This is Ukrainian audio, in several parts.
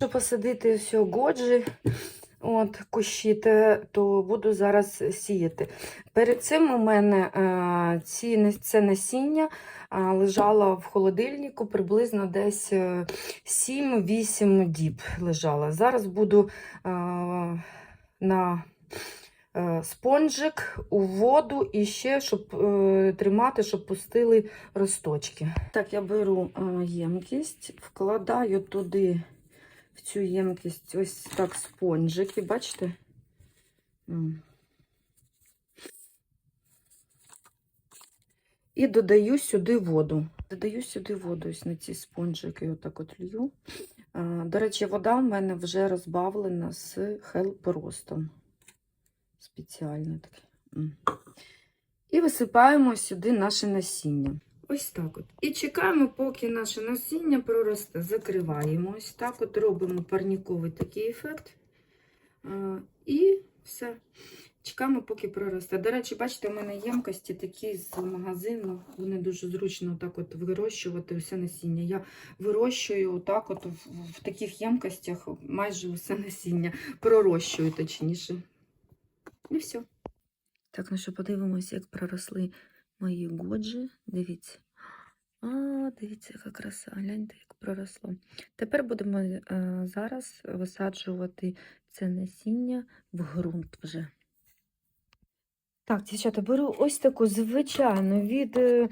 Щоб посадити все годжі, от, кущі, то буду зараз сіяти. Перед цим у мене е, ці, це насіння е, лежало в холодильнику приблизно десь е, 7-8 діб лежало. Зараз буду е, на е, спонжик у воду і ще, щоб е, тримати, щоб пустили росточки. Так, я беру е, ємкість, вкладаю туди в цю ємкість ось так спонжики, бачите? І додаю сюди воду. Додаю сюди воду ось на ці спонжики, отак от лью. До речі, вода в мене вже розбавлена з хелперостом. Спеціально таке. І висипаємо сюди наше насіння. Ось так от. І чекаємо, поки наше насіння проросте. Закриваємо. Ось так от робимо парніковий такий ефект. І все. Чекаємо, поки проросте. До речі, бачите, у мене ємкості такі з магазину. Вони дуже зручно так от вирощувати усе насіння. Я вирощую отак от в таких ємкостях майже усе насіння. Пророщую точніше. І все. Так, ну що подивимося, як проросли мої годжі. Дивіться. А, дивіться, яка краса. Гляньте, як проросло. Тепер будемо е, зараз висаджувати це насіння в ґрунт вже. Так, дівчата, беру ось таку звичайну від е,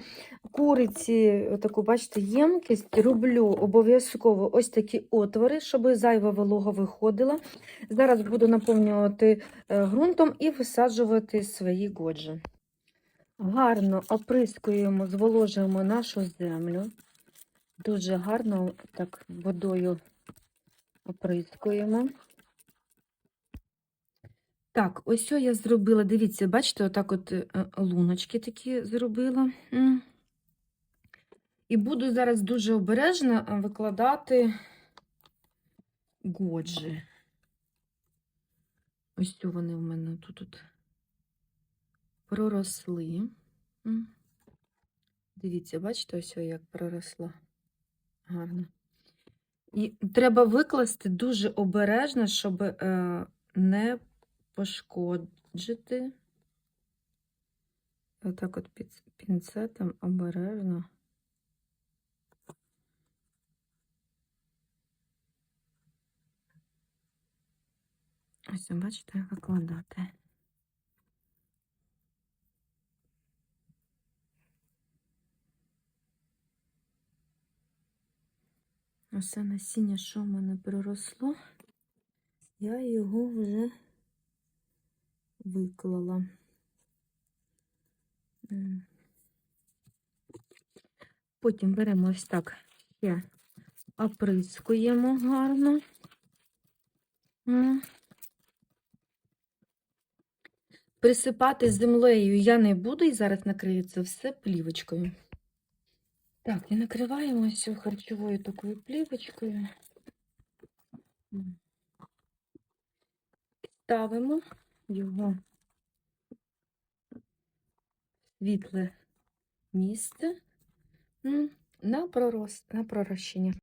куриці, таку, бачите, ємкість. Роблю обов'язково ось такі отвори, щоб зайва волога виходила. Зараз буду наповнювати е, ґрунтом і висаджувати свої годжі. Гарно оприскуємо, зволожуємо нашу землю. Дуже гарно так водою оприскуємо. Так, ось я зробила. Дивіться, бачите, отак от е, луночки такі зробила. І буду зараз дуже обережно е, викладати годжі. Ось вони в мене тут от проросли. Дивіться, бачите, ось як проросла. Гарно. І треба викласти дуже обережно, щоб е, не пошкоджити. Отак от під пінцетом обережно. Ось, бачите, як викладати. Оце насіння, що в мене проросло, я його вже виклала. Потім беремо ось так ще оприскуємо гарно. Присипати землею я не буду і зараз накрию це все плівочкою. Так, і накриваємо все харчовою такою плівочкою. Ставимо його в світле місце на пророс, на пророщення.